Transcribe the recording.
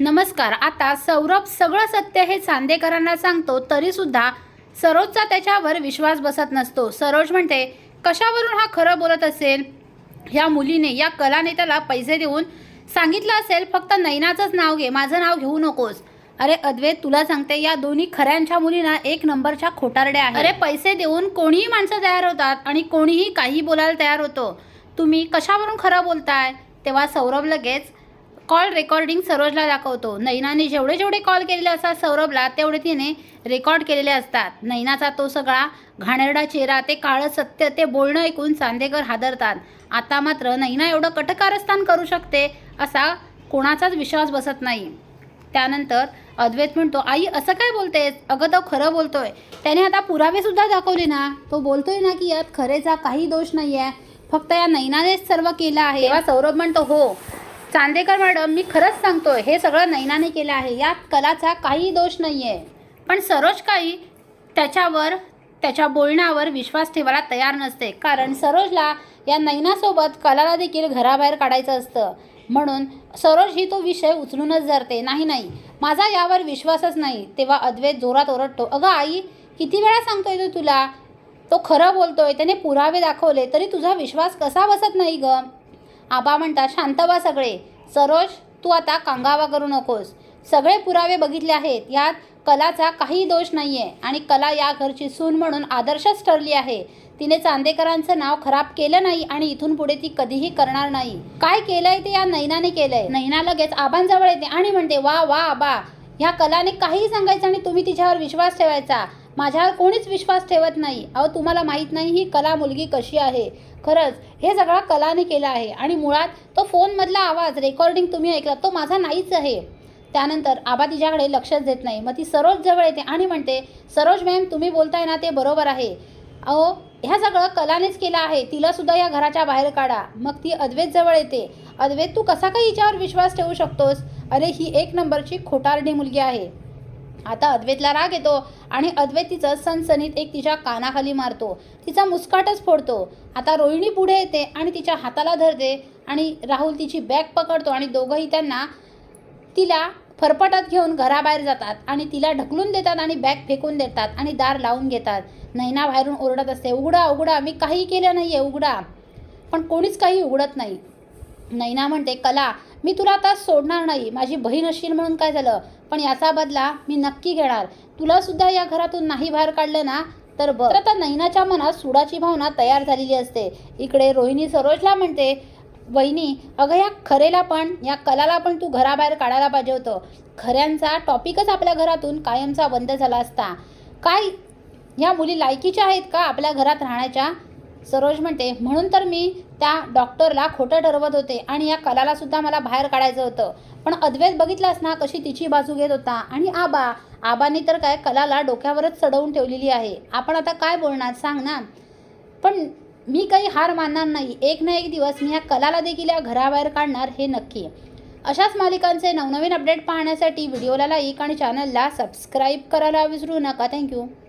नमस्कार आता सौरभ सगळं सत्य हे चांदेकरांना सांगतो तरीसुद्धा सरोजचा त्याच्यावर विश्वास बसत नसतो. सरोज म्हणते कशावरून हा खरं बोलत असेल? या मुलीने या कलानेत्याला पैसे देऊन सांगितलं असेल फक्त नैनाचंच नाव घे माझं नाव घेऊ नकोस. अरे अद्वैत तुला सांगते या दोन्ही खऱ्यांच्या मुलींना एक नंबरच्या खोटारड्या आहेत. अरे पैसे देऊन कोणीही माणसं तयार होतात आणि कोणीही काही बोलायला तयार होतो. तुम्ही कशावरून खरं बोलताय? तेव्हा सौरभ लगेच कॉल रेकॉर्डिंग सरोजला दाखवतो. नैनाने जेवढे जेवढे कॉल केलेले असतात सौरभला तेवढे तिने रेकॉर्ड केलेले असतात. नैनाचा तो सगळा घाणेरडा चेहरा ते काळं सत्य ते बोलणं ऐकून चांदेकर हादरतात. आता मात्र नैना एवढं कटकारस्थान करू शकते असा कोणाचाच विश्वास बसत नाही. त्यानंतर अद्वैत म्हणतो आई असं काय बोलतेस? अगं तो खरं बोलतोय. त्याने आता पुरावेसुद्धा दाखवले ना. तो बोलतोय ना की यात खरेचा काही दोष नाही आहे फक्त या नैनानेच सर्व केलं आहे. तेव्हा सौरभ म्हणतो हो चांदेकर मॅडम मी खरंच सांगतो हे सगळं नैनाने केलं आहे. यात कलाचा काही दोष नाही आहे पण सरोज काही त्याच्यावर त्याच्या बोलण्यावर विश्वास ठेवायला तयार नसते. कारण सरोजला या नैनासोबत कलाला देखील घराबाहेर काढायचं असतं. म्हणून सरोज ही तो विषय उचलूनच धरते. नाही नाही. माझा यावर विश्वासच नाही. तेव्हा अद्वैत जोरात ओरडतो अगं आई किती वेळा सांगतोय तो तुला? तो खरं बोलतोय त्याने पुरावे दाखवले तरी तुझा विश्वास कसा बसत नाही ग? आबा म्हणतात शांत बा सगळे. सरोज तू आता कांगावा करू नकोस. सगळे पुरावे बघितले आहेत. यात कलाचा काही दोष नाही आहे आणि कला या घरची सून म्हणून आदर्शच ठरली आहे. तिने चांदेकरांचं नाव खराब केलं नाही आणि इथून पुढे ती कधीही करणार नाही. काय केलंय ते या नैनाने केलंय. नैना लगेच आबांजवळ येते आणि म्हणते वा वा आबा. ह्या कलाने काहीही सांगायचं आणि तुम्ही तिच्यावर विश्वास ठेवायचा. माझ्यावर कोणीच विश्वास ठेवत नाही. अहो तुम्हाला माहीत नाही ही कला मुलगी कशी आहे. खरंच हे सगळं कलाने केलं आहे. आणि मुळात तो फोनमधला आवाज रेकॉर्डिंग तुम्ही ऐकला तो माझा नाहीच आहे. त्यानंतर आबा तिच्याकडे लक्षच देत नाही. मग ती सरोज जवळ येते आणि म्हणते सरोज मॅम तुम्ही बोलताय ना ते बरोबर आहे. अहो ह्या सगळं कलानेच केलं आहे. तिलासुद्धा या घराच्या बाहेर काढा. मग ती अद्वैत जवळ येते. अद्वैत तू कसा काही हिच्यावर विश्वास ठेवू शकतोस? अरे ही एक नंबरची खोटारडी मुलगी आहे. आता अद्वैतला राग येतो आणि अद्वैत तिचं सनसनीत एक तिच्या कानाखाली मारतो. तिचा मुस्काटच फोडतो. आता रोहिणी पुढे येते आणि तिच्या हाताला धरते आणि राहुल तिची बॅग पकडतो आणि दोघंही त्यांना तिला फरफटत घेऊन घराबाहेर जातात आणि तिला ढकलून देतात आणि बॅग फेकून देतात आणि दार लावून घेतात. नैना बाहेरून ओरडत असते उघडा उघडा मी काही केलं नाही आहे उघडा. पण कोणीच काही उघडत नाही. नैना म्हणते कला मी तुला आता सोडणार नाही. माझी बहीण असशील म्हणून काय झालं? पण याचा बदला मी नक्की घेणार. तुला सुद्धा या घरातून नाही बाहेर काढलं ना? तर बरं. तर आता नैनाच्या मनात सुडाची भावना तयार झालेली असते. इकडे रोहिणी सरोजला म्हणते वहिनी अगं या खरेला पण या कलाला पण तू घराबाहेर काढायला पाहिजे होतं. खऱ्यांचा टॉपिकच आपल्या घरातून कायमचा बंद झाला असता. काय या मुली लायकीच्या आहेत का आपल्या घरात राहण्याच्या? सरोज म्हणते म्हणून तर मी त्या डॉक्टरला खोटं ठरवत होते आणि या कलालासुद्धा मला बाहेर काढायचं होतं. पण अद्वैत बघितलास ना कशी तिची बाजू घेत होता? आणि आबा आबांनी तर काय कलाला डोक्यावरच चढवून ठेवलेली आहे. आपण आता काय बोलणार सांग ना. पण मी काही हार मानणार नाही. एक ना एक दिवस मी या कलाला देखील या घराबाहेर काढणार हे नक्की. अशाच मालिकांचे नवनवीन अपडेट पाहण्यासाठी व्हिडिओला लाईक आणि चॅनलला सबस्क्राईब करायला विसरू नका. थँक्यू.